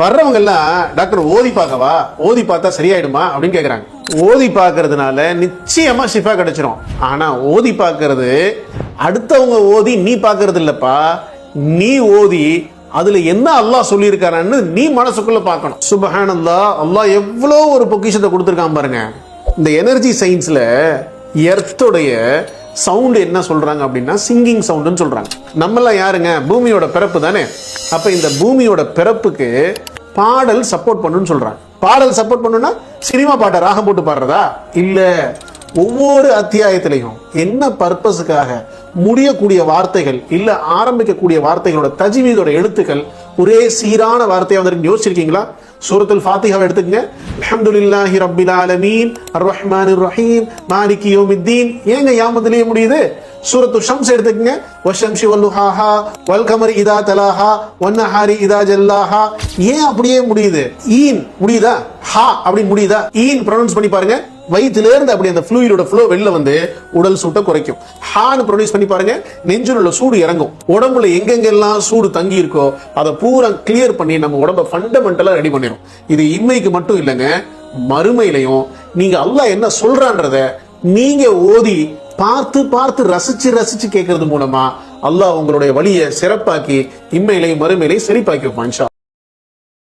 வர்றவங்க எல்லாம் டாக்டர் ஓதி பார்க்கவா? ஓதி பார்த்தா சரியாயிடுமா? அப்படின்னு கேக்குறாங்க. ஓதி பார்க்கறதுனால நிச்சயமா ஷிஃபா கிடைச்சிரும். ஆனா ஓதி பார்க்கறது அடுத்தவங்க ஓதி நீ பார்க்கறது இல்லப்பா. நீ ஓதி அதுல என்ன அல்லாஹ் சொல்லியிருக்காரான்னு நீ மனசுக்குள்ள பார்க்கணும். சுபஹானந்தா அல்லாஹ் எவ்வளோ ஒரு பொக்கிஷத்தை கொடுத்துருக்கான் பாருங்க. இந்த எனர்ஜி சயின்ஸ்ல எர்த்துடைய சவுண்டு என்ன சொல்கிறாங்க அப்படின்னா சிங்கிங் சவுண்டுன்னு சொல்கிறாங்க நம்மளாம் யாருங்க? பூமியோட பிறப்பு தானே? அப்போ இந்த பூமியோட பிறப்புக்கு பாடல் சப்போர்ட் பண்ணுன்னு சொல்கிறாங்க பாடல் சப்போர்ட் பண்ணுன்னா சினிமா பாட்டை ராகம் போட்டு பாடுறதா? இல்லை. ஒவ்வொரு அத்தியாயத்திலையும் என்ன பர்பஸுக்காக முடியக்கூடிய வார்த்தைகள் இல்ல ஆரம்பிக்கக்கூடிய வார்த்தைகளோட தஜ்வீதோட எழுத்துக்கள் ஒரே சீரான வார்த்தையாக வந்து யோசிச்சிருக்கீங்களா? சூரத்துல் ஃபாத்திஹாவை எடுத்துக்கங்க. அஹமதுல்லாஹி ரபில் ஆலமீன். அர்ரஹ்மானிர் ரஹீம். மாலிகி யோமித்தீன். ஏங்க யாமத்திலேயே முடியுது? சூரத்து ஷம்ஸ் எடுத்துக்கங்க. வஷம்ஷி வல்லுஹாஹா. வல்கமர் இதா தலாஹா. வன்னஹாரி இதா ஜல்லாஹா. ஏன் அப்படியே முடியுது? ஈன். முடியுதா? ஹா அப்படின்னு முடியுதா? ஈன் ப்ரொனவுன்ஸ் பண்ணி பாருங்க. வயிற்றுல இருந்து அப்படி அந்த ஃப்ளூயிடோட ஃப்ளோ வெளில வந்து உடல் சூட்டை குறைக்கும். ஹான் ப்ரொடியூஸ் பண்ணி பாருங்க நெஞ்சில் உள்ள சூடு இறங்கும். உடம்புல எங்கெங்கெல்லாம் சூடு தங்கி இருக்கோ அதை பூரா கிளியர் பண்ணி நம்ம உடம்ப ஃபண்டமெண்டலா ரெடி பண்ணிடும் இது இன்மைக்கு மட்டும் இல்லைங்க மறுமையிலையும் நீங்க அல்லாஹ் என்ன சொல்றான்றத நீங்க ஓதி பார்த்து பார்த்து ரசிச்சு ரசிச்சு கேட்கறது மூலமா அல்லாஹ் உங்களுடைய வழியை சிறப்பாக்கி இம்மையிலையும் மறுமையிலையும் சரிப்பாக்கி வைப்பான்